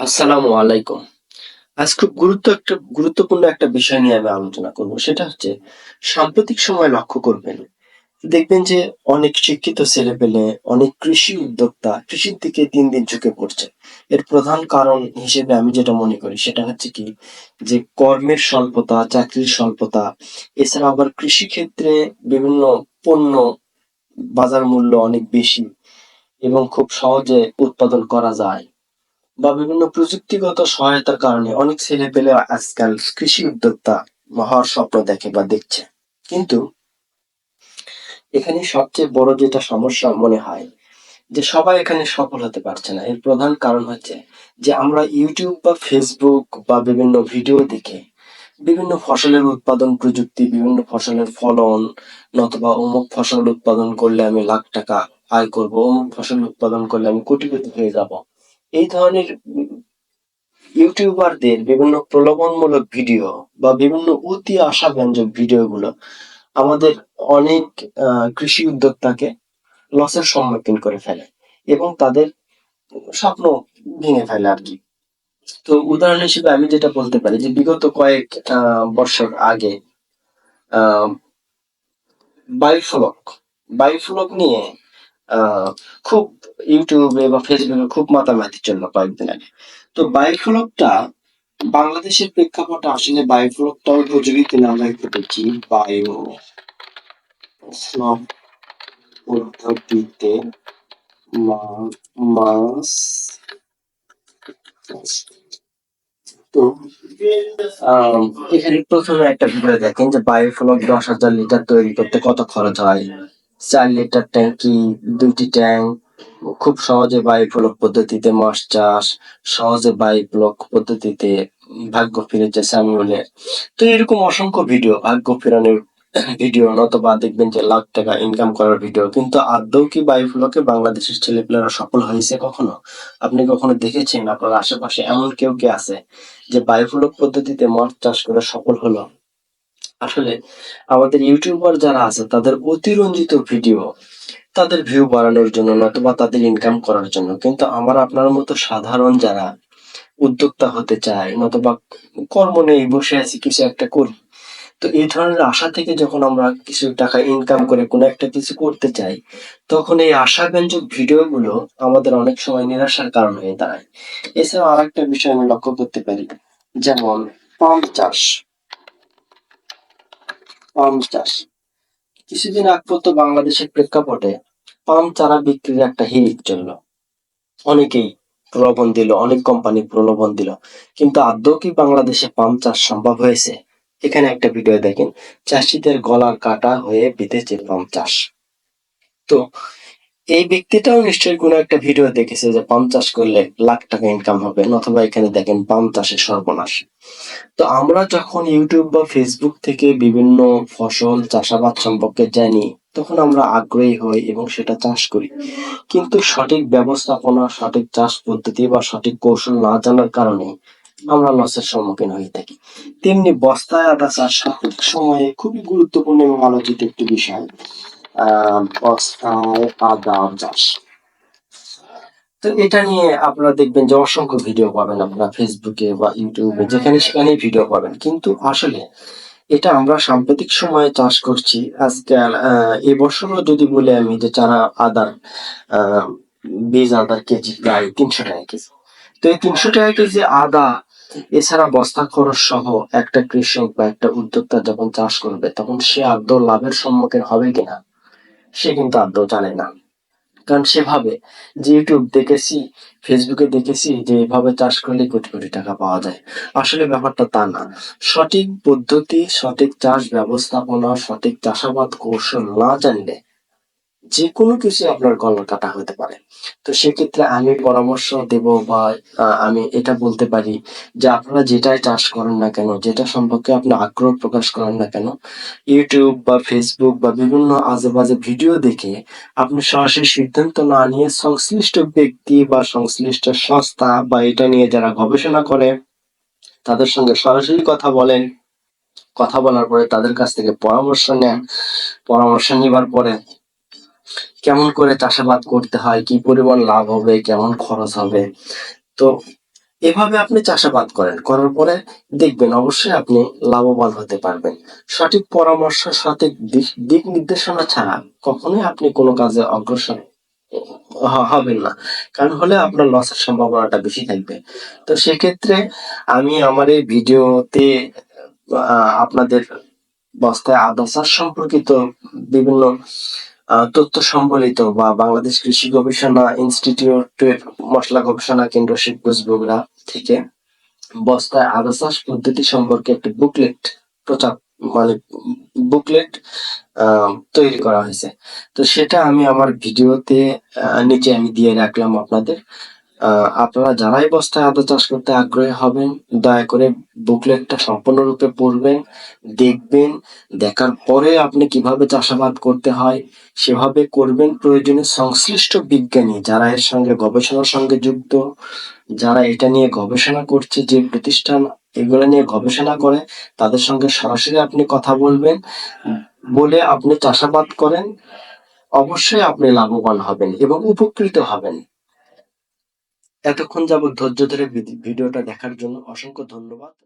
আসসালামু আলাইকুম। আজ খুব গুরুত্ব একটা, গুরুত্বপূর্ণ একটা বিষয় নিয়ে আমি আলোচনা করব। সেটা হচ্ছে সাম্প্রতিক সময় লক্ষ্য করবেন, দেখবেন যে অনেক শিক্ষিত ছেলে পেলে অনেক কৃষি উদ্যোক্তা কৃষির দিকে দিন দিন ঝুঁকে পড়ছে। এর প্রধান কারণ হিসেবে আমি যেটা মনে করি সেটা হচ্ছে কি, যে কর্মের স্বল্পতা, চাকরির স্বল্পতা, এছাড়া আবার কৃষি ক্ষেত্রে বিভিন্ন পণ্য বাজার মূল্য অনেক বেশি এবং খুব সহজে উৎপাদন করা যায়। বা বিভিন্ন প্রযুক্তিগত সহায়তার কারণে অনেক ছেলে পেলে আজকাল কৃষি উদ্যোক্তা হওয়ার স্বপ্ন দেখে বা দেখছে। কিন্তু এখানে সবচেয়ে বড় যেটা সমস্যা মনে হয় যে সবাই এখানে সফল হতে পারছে না। এর প্রধান কারণ হচ্ছে যে আমরা ইউটিউব বা ফেসবুক বা বিভিন্ন ভিডিও দেখে বিভিন্ন ফসলের উৎপাদন প্রযুক্তি, বিভিন্ন ফসলের ফলন নতুবা অমুক ফসল উৎপাদন করলে আমি লাখ টাকা আয় করব, অমুক ফসল উৎপাদন করলে আমি কোটিপতি হয়ে যাব। এই ধরনের ইউটিউবারদের বিভিন্ন প্রলোভনমূলক ভিডিও বা বিভিন্ন অতি আশাব্যঞ্জক ভিডিওগুলো আমাদের অনেক কৃষি উদ্যোক্তাকে লসের সম্মুখীন করে ফেলে এবং তাদের স্বপ্ন ভেঙে ফেলে আর কি। তো উদাহরণ হিসেবে আমি যেটা বলতে পারি যে বিগত কয়েক বছর আগে বায়ুফলক বায়ুফলক নিয়ে খুব ইউটিউবে বা ফেসবুকে খুব মাতামাতি জন্য কয়েকদিন আগে। তো বায়ুফলকটা বাংলাদেশের প্রেক্ষাপটে আসলে বায়ুফলকটা উপযোগী কিনা আমরা একটু দেখি। বায়ু পদ্ধতিতে মা- মাছ, তো এখানে প্রথমে একটা ভিডিও দেখেন যে বায়োফ্লক দশ হাজার লিটার তৈরি করতে কত খরচ হয়। চার লিটার ট্যাঙ্কি, দুইটি ট্যাঙ্ক খুব সহজে বায়োফ্লক পদ্ধতিতে মাছ চাষ, সহজে বায়োফ্লক পদ্ধতিতে ভাগ্য ফিরেছে স্যামুয়েলের তো এরকম অসংখ্য ভিডিও ভাগ্য ফেরানোর ভিডিও নতবা দেখবেন যে লাখ টাকা ইনকাম করার ভিডিও কিন্তু আদৌ কি বায়োফ্লকে বাংলাদেশের ছেলেপেলেরা সফল হয়েছে কখনো? আপনি কখনো দেখেছেন আপনার আশেপাশে এমন কেউ কে আছে যে বায়োফ্লক পদ্ধতিতে মাছ চাষ করে সফল হলো? আসলে আমাদের ইউটিউবার যারা আছে, তাদের অতিরঞ্জিত ভিডিও তাদের ভিউ বাড়ানোর জন্য নতুবা তাদের ইনকাম করার জন্য। কিন্তু আমার আপনার মতো সাধারণ যারা উদ্যোক্তা হতে চায়, নতুবা কর্ম নেই বসে আছি, কিছু একটা করি, তো এই ধরনের আশা থেকে যখন আমরা কিছু টাকা ইনকাম করে কোনো একটা কিছু করতে চাই, তখন এই আশাব্যঞ্জক ভিডিওগুলো আমাদের অনেক সময় নিরাশার কারণ হয়ে দাঁড়ায়। এছাড়াও আর একটা বিষয় আমি লক্ষ্য করতে পারি, যেমন পাম চাষ। পাম চাষ। কিছুদিন আগ পর্যন্ত বাংলাদেশের প্রেক্ষাপটে পাম চারা বিক্রির একটা হিড়িক চলল। অনেকেই প্রলোভন দিল, অনেক কোম্পানি প্রলোভন দিল। কিন্তু আদৌ কি বাংলাদেশে পাম চাষ সম্ভব হয়েছে? এখানে একটা ভিডিও দেখেন। চাষিদের গলার কাটা হয়ে বিদেশে পাম চাষ। তো এই ব্যক্তিটাও নিশ্চয়ই কোনো একটা ভিডিও দেখেছে যে পাম চাষ করলে লাখ টাকা ইনকাম হবে অথবা এখানে দেখেন পাম চাষের সর্বনাশ। তো আমরা যখন ইউটিউব বা ফেসবুক থেকে বিভিন্ন ফসল, চাষাবাদ সম্পর্কে জানি, তখন আমরা আগ্রহী হই এবং সেটা চাষ করি। কিন্তু সঠিক ব্যবস্থাপনা, সঠিক চাষ পদ্ধতি বা সঠিক কৌশল না জানার কারণে আমরা লসের সম্মুখীন হয়ে থাকি। তেমনি বস্তায় আদা চাষ সাম্প্রতিক সময়ে খুবই গুরুত্বপূর্ণ এবং আলোচিত একটি বিষয়। আদা চাষ। তো এটা নিয়ে আপনারা দেখবেন যে অসংখ্য ভিডিও পাবেন আপনারা ফেসবুকে বা ইউটিউবে যেখানে সেখানে ভিডিও পাবেন। কিন্তু আসলে এটা আমরা সাম্প্রতিক সময়ে চাষ করছি। আজকাল আহ, এবছরও যদি বলি আমি যে চারা আদার বীজ আদার কেজি প্রায় তিনশো টাকা কেজি। তো এই তিনশো টাকা কেজি আদা এছাড়া বস্তা খরচ সহ একটা কৃষক বা একটা উদ্যোক্তা যখন চাষ করবে তখন সে আদৌ লাভের সম্মুখীন হবে কিনা? সে কিন্তু আদৌ জানে না। কারণ সেভাবে যে ইউটিউব দেখেছি ফেসবুকে দেখেছি যে এভাবে চাষ করলে কোটি কোটি টাকা পাওয়া যায়। আসলে ব্যাপারটা তা না। সঠিক পদ্ধতি, সঠিক চাষ ব্যবস্থাপনা, সঠিক চাষাবাদ কৌশল না জানলে যে কোনো কিছু আপনার গলা কাটা হতে পারে। তো সেক্ষেত্রে আমি পরামর্শ দেব বা আমি এটা বলতে পারি যে আপনারা যেটাই চাষ করেন না কেন, যেটা সম্পর্কে আপনি আগ্রহ প্রকাশ করেন না কেন ইউটিউব বা ফেসবুক বা বিভিন্ন আজে বাজে ভিডিও দেখে আপনি সরাসরি সিদ্ধান্ত না নিয়ে সংশ্লিষ্ট ব্যক্তি বা সংশ্লিষ্ট সংস্থা বা এটা নিয়ে যারা গবেষণা করে, তাদের সঙ্গে সরাসরি কথা বলেন। কথা বলার পরে তাদের কাছ থেকে পরামর্শ নেন। পরামর্শ নেবার পরে কেমন করে চাষাবাদ করতে হয়, কি পরিমাণ লাভ হবে, কেমন খরচ হবে? তো এভাবে আপনি চাষাবাদ করেন, করার পরে দেখবেন অবশ্যই আপনি লাভবান হতে পারবেন। সঠিক পরামর্শ, সঠিক দিক নির্দেশনা ছাড়া কখনোই আপনি কোনো কাজে অগ্রসর হবেন না। কারণ হলে আপনার লসের সম্ভাবনাটা বেশি থাকবে। তো সেক্ষেত্রে আমি আমার এই ভিডিওতে আপনাদের বস্তায় আদা চাষ সম্পর্কিত বিভিন্ন তথ্য সম্বলিত বা বাংলাদেশ কৃষি গবেষণা ইনস্টিটিউটের মশলা গবেষণা কেন্দ্র শিবগঞ্জ বগুড়া থেকে বস্তায় আদা চাষ পদ্ধতি সম্পর্কে একটি বুকলেট প্রচার মানে বুকলেট তৈরি করা হয়েছে। তো সেটা আমি আমার ভিডিওতে নিচে আমি দিয়ে রাখলাম আপনাদের। আপনারা যারাই বস্তায় আদা চাষ করতে আগ্রহী হবেন, দয়া করে বুকলেটটা সম্পূর্ণরূপে পড়বেন, দেখবেন, দেখার পরে আপনি কীভাবে চাষাবাদ করতে হয়, সেভাবে করবেন প্রয়োজনে সংশ্লিষ্ট বিজ্ঞানী যারা এর সঙ্গে গবেষণার সঙ্গে যুক্ত, যারা এটা নিয়ে গবেষণা করছে, যে প্রতিষ্ঠান এগুলো নিয়ে গবেষণা করে, তাদের সঙ্গে সরাসরি আপনি কথা বলবেন, বলে আপনি চাষাবাদ করেন, অবশ্যই আপনি লাভবান হবেন এবং উপকৃত হবেন। এতক্ষণ যাবত ধৈর্য ধরে ভিডি- ভিডিওটা দেখার জন্য অসংখ্য ধন্যবাদ।